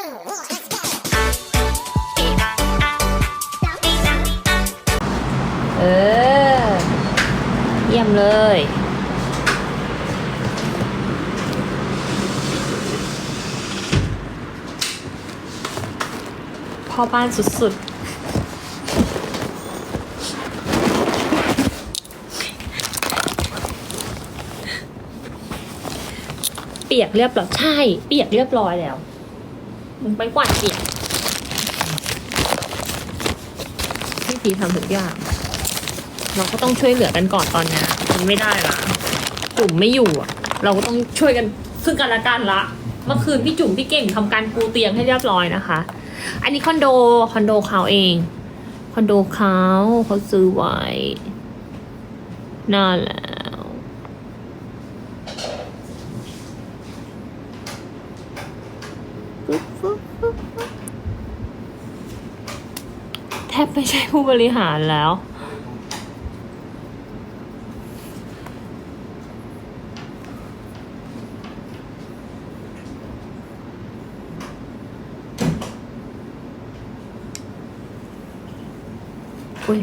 เออ เยี่ยมเลย พ่อบ้านสุดๆ เปียกเรียบร้อย ใช่ เปียกเรียบร้อยแล้ว มันไปกวาดเปียกพี่พีทำทุกอย่าง เราก็ต้องช่วยเหลือกันก่อนตอนเนี้ยมันไม่ได้ละจุ่มไม่อยู่อะเราก็ต้องช่วยกันซึ่งกันและกันละเมื่อคืนพี่จุ่มพี่เก่งทำการปูเตียงให้เรียบร้อยนะคะ อันนี้คอนโดคอนโดเขาเองคอนโดเขาเขาซื้อไว้นานแล้ว แทบไม่ใช่ผู้บริหารแล้ว อุ้ย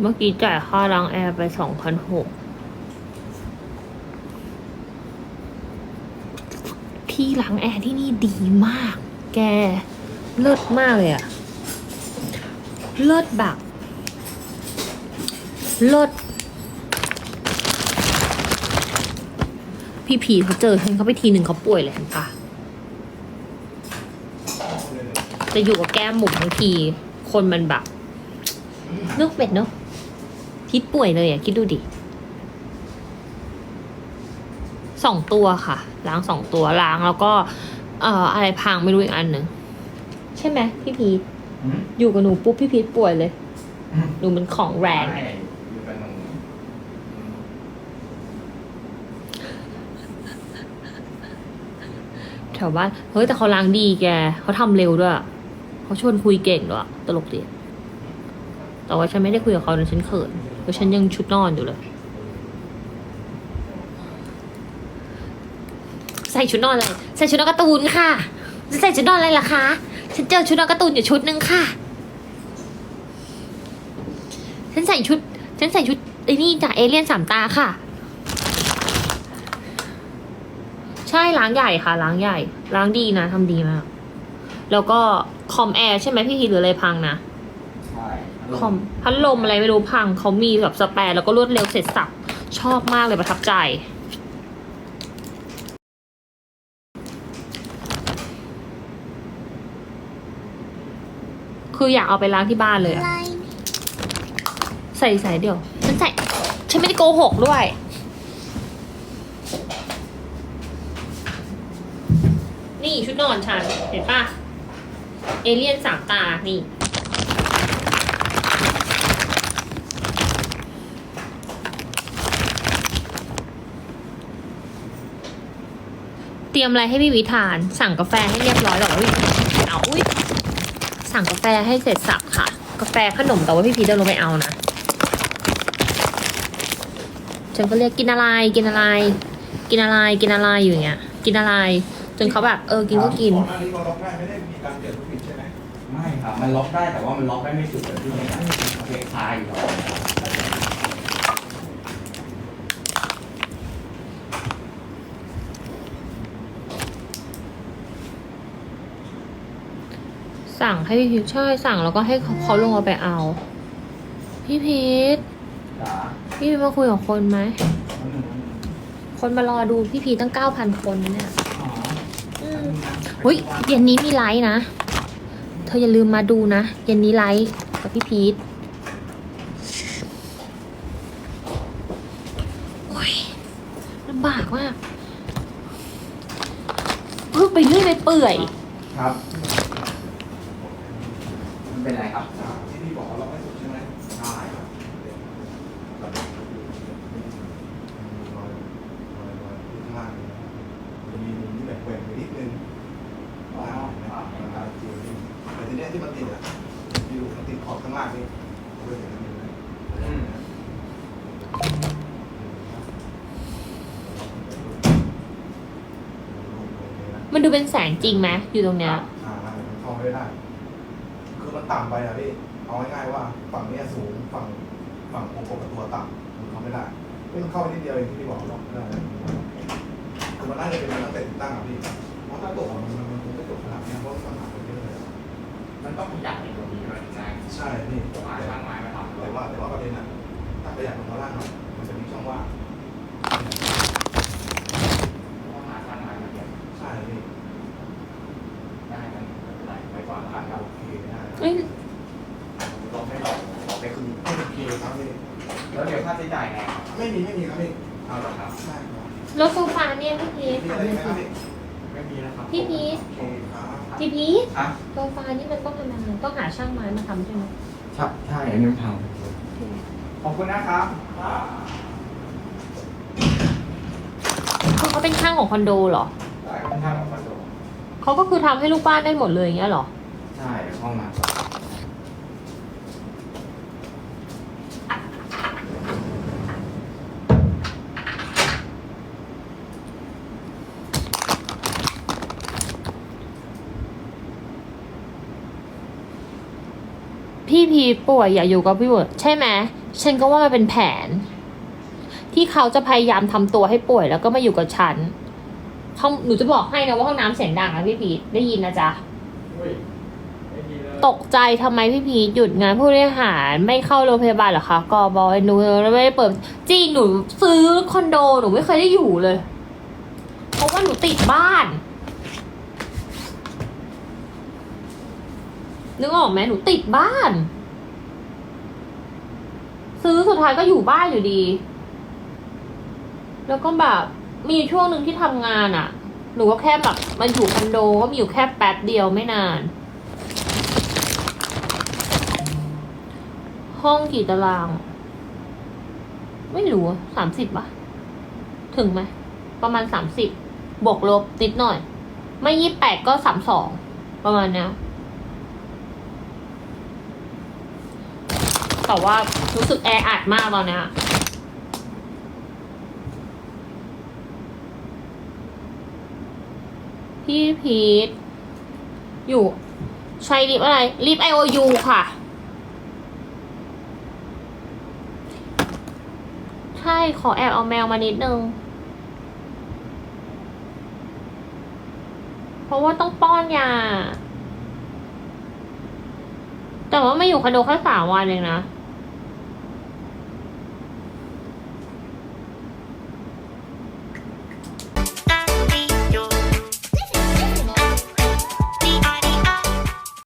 เมื่อกี้จ่ายค่าล้างแอร์ไปสองพันหก พี่ล้างแอร์ที่นี่ดีมาก แก เลิศมากเลยอะเลิศแบบเลิศพี่ผีเขาเจอฉันเขาไปทีหนึ่งเขาป่วยเลยเห็นปะจะอยู่กับแก้มหมุมบางที คนมันแบบเลือกเป็ดเนาะคิดป่วยเลยอะคิดดูดิ สองตัวค่ะ ล้างสองตัวล้างแล้วก็ เอ่ออะไรพังไม่รู้อีกอันหนึ่งใช่ไหมพี่พีทอืมอยู่กับหนูปุ๊บพี่พีทป่วยเลย อืมหนูเป็นของแรงใช่อยู่กันตรงนี้แถวบ้านเฮ้ยแต่เขาล้างดีแกเขาทำเร็วด้วยเขาชวนคุยเก่งด้วย ตลกดีแต่ว่าฉันไม่ได้คุยกับเขานะฉันเขินเพราะฉันยังชุดนอนอยู่เลย ใส่ชุดนอนอะไรใส่ชุดนอนการ์ตูนค่ะจะใส่ชุดนอนอะไรล่ะคะฉันเจอชุดนอนการ์ตูนอยู่ชุดหนึ่งค่ะ ฉันใส่ชุด ฉันใส่ชุดไอ้นี่จากเอเลี่ยนสามตาค่ะ ใช่ล้างใหญ่ค่ะล้างใหญ่ล้างดีนะทำดีมาก แล้วก็คอมแอร์ใช่ไหมพี่พีหรืออะไรพังนะใช่คอมพัดลมอะไรไม่รู้พังเขามีแบบสแปร์แล้วก็รวดเร็วเสร็จสับชอบมากเลยประทับใจ คืออยากเอาไปล้างที่บ้านเลยอะใส่ใส่เดียวฉันใส่ฉันไม่ได้โกหกด้วย นี่ชุดนอนฉันเห็นปะเอเลี่ยนสามตา นี่ เตรียมอะไรให้พี่วิทาน สั่งกาแฟให้เรียบร้อยแล้วอุ้ยเอาอุ้ย สั่งกาแฟให้เสร็จสับค่ะ กาแฟขนมแต่ว่าพี่พีเดินลงไปเอานะ ฉันก็เรียกกินอะไรกินอะไร กินอะไรกินอะไรอยู่อย่างเงี้ย กินอะไร จนเขาแบบเออกินก็กิน ก่อนหน้านี้เราล็อกได้ไม่ได้มีการเปลี่ยนลูกบิดใช่ไหมไม่ครับ มันล็อกได้แต่ว่ามันล็อกได้ไม่สุดแบบที่นี่นะโอเคคลายอยู่ สั่งให้พี่พีชใช่สั่งแล้วก็ให้เขาเขาลงเอาไปเอา พี่พีทจ๋าพี่พีทมาคุยกับคนไหม อืมคนมารอดูพี่พีทตั้งเก้าพันคนนะเนี่ยอ๋ออืมเฮ้ยเย็นนี้มีไลฟ์นะ เธออย่าลืมมาดูนะ เย็นนี้ไลฟ์กับพี่พีทโอ้ยลำบากมากเพิ่งไปเรื่อยไปเปื่อย ครับมัน เป็นไรครับที่พี่บอกว่าล็อกไม่สุดใช่ไหมใช่ครับรอยรอยรอยที่ข้างล่างเนี่ยมันมีมุมที่แบบแกว่งไปนิดนึงนะครับนะครับจริงๆแต่ทีเนี้ยที่มันติดอะที่ดูมันติดขอบข้างล่างนี่เอาไปเห็นมันเลยอืมมันดูเป็นแสงจริงไหมอยู่ตรงเนี้ยอ่ามันเข้าไม่ได้คือมัน ต่ำไปอะพี่เอาง่ายๆว่าฝั่งเนี้ยสูงฝั่งฝั่งโปกกับตัวต่ำมันเข้าไม่ได้นี่มันเข้าไปนิดเดียวเองที่พี่บอกหรอกได้คือมันน่าจะเป็นการเต่ติดตั้งอะพี่เพราะถ้าตกอะมันมัน เอ้ยลองไม่ลองลองไปคืนโอเคครับพี่แล้วเดี๋ยวค่าใช้จ่ายไงครับไม่มีไม่มีครับพี่เอาละครับใช่ครับแล้วโซฟาเนี่ยพี่พีทมีถาอะมไรหน่อยไหมครับสิพี่ไม่มีแล้วครับพี่พีทโอเคครับพี่พีทอะโซฟานี่มันต้องทำยังไงต้องหาช่างไม้มาทำใช่ไหมใช่ใช่อันนี้ทำขอบคุณนะครับคือเขาเป็นช่างของคอนโดเหรอ ได้ค่อนข้างของคอนโดเขาก็คือทำให้ลูกบ้านได้หมดเลยอย่างเงี้ยเหรอใช่ห้องน้ำพี่พีป่วยอย่าอยู่กับพี่เวิร์ดใช่ไหมฉันก็ว่ามันเป็นแผน ที่เขาจะพยายามทำตัวให้ป่วยแล้วก็มาอยู่กับฉันห้องหนูจะบอกให้นะว่าห้องน้ำเสียงดังนะพี่พีได้ยินนะจ๊ะ ตกใจทำไมพี่พีหยุดงานผู้บริหารไม่เข้าโรงพยาบาลหรอคะกอบอยหนูไม่ได้เปิดจริงหนูซื้อคอนโดหนูไม่เคยได้อยู่เลย เพราะว่าหนูติดบ้าน นึกออกไหมหนูติดบ้าน ซื้อสุดท้ายก็อยู่บ้านอยู่ดี แล้วก็แบบมีช่วงหนึ่งที่ทำงานอะ่ะ หนูก็แค่แบบมันอยู่คอนโดก็มีอยู่แค่แป๊บเดียวไม่นาน ห้องกี่ตาราง ไม่รู้สามสิบป่ะ ถึงไหม ประมาณสามสิบบวกลบนิดหน่อย ไม่ยี่แปดก็สามสอง ประมาณเนี้ยแต่ว่ารู้สึกแออัดมากตอนเนี้ยพี่พีทอยู่ใช้ลิฟต์อะไรลิฟต์ IOU ค่ะ ใช่ขอแอบเอาแมวมานิดนึง เพราะว่าต้องป้อนยา แต่ว่าไม่อยู่คอนโดแค่สามวันเองนะ